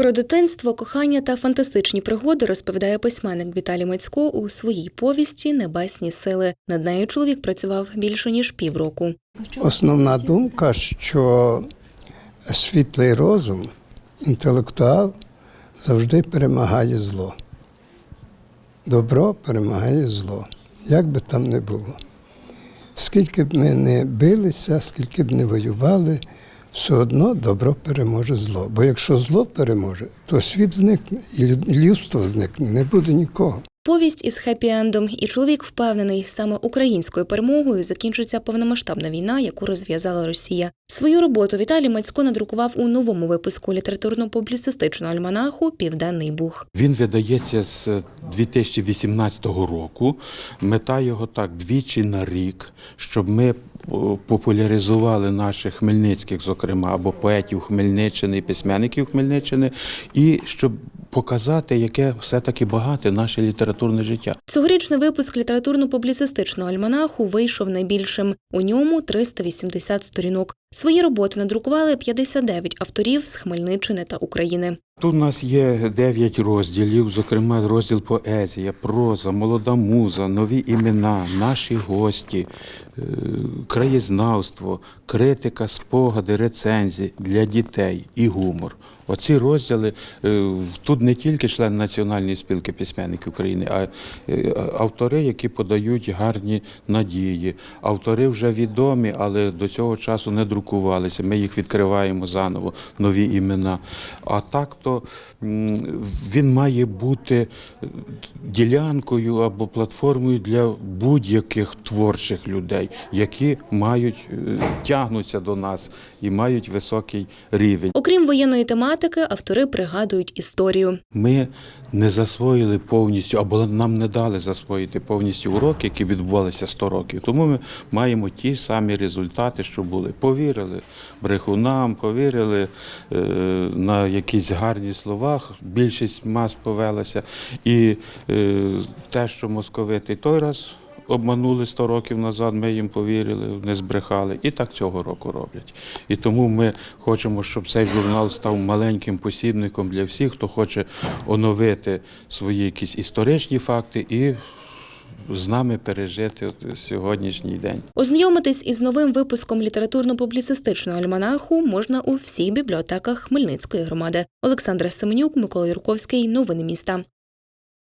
Про дитинство, кохання та фантастичні пригоди розповідає письменник Віталій Мацько у своїй повісті Небесні сили. Над нею чоловік працював більше ніж півроку. Основна думка, що світлий розум, інтелектуал завжди перемагає зло. Добро перемагає зло, як би там не було. Скільки б ми не билися, скільки б не воювали, все одно добро переможе зло. Бо якщо зло переможе, то світ зникне і людство зникне, не буде нікого. Повість із хеппі-ендом, і чоловік впевнений, саме українською перемогою закінчиться повномасштабна війна, яку розв'язала Росія. Свою роботу Віталій Мацько надрукував у новому випуску літературно-публіцистичного альманаху Південний Буг. Він видається з 2018 року. Мета його так двічі на рік, щоб ми популяризували наших хмельницьких, зокрема, або поетів Хмельниччини, письменників Хмельниччини, і щоб показати, яке все-таки багате наше літературне життя. Цьогорічний випуск літературно-публіцистичного альманаху вийшов найбільшим. У ньому 380 сторінок. Свої роботи надрукували 59 авторів з Хмельниччини та України. Тут у нас є дев'ять розділів, зокрема розділ поезія, проза, молода муза, нові імена, наші гості, е, краєзнавство, критика, спогади, рецензії для дітей і гумор. Оці розділи е, тут не тільки члени Національної спілки письменників України, а е, автори, які подають гарні надії. Автори вже відомі, але до цього часу не друкувалися. Ми їх відкриваємо заново, нові імена. А так то м, він має бути ділянкою або платформою для будь-яких творчих людей, які мають е, тягнуться до нас і мають високий рівень. Окрім воєнної тематики, автори пригадують історію. Ми не засвоїли повністю, або нам не дали засвоїти повністю уроки, які відбувалися 100 років. Тому ми маємо ті самі результати, що були. Повірили брехунам, повірили е, на якісь гарні слова. Більшість мас повелася. І е, те, що московити той раз. Обманули 100 років назад, ми їм повірили, не збрехали. І так цього року роблять. І тому ми хочемо, щоб цей журнал став маленьким посібником для всіх, хто хоче оновити свої якісь історичні факти і з нами пережити сьогоднішній день. Ознайомитись із новим випуском літературно-публіцистичного альманаху можна у всіх бібліотеках Хмельницької громади. Олександра Семенюк, Микола Юрковський. Новини міста.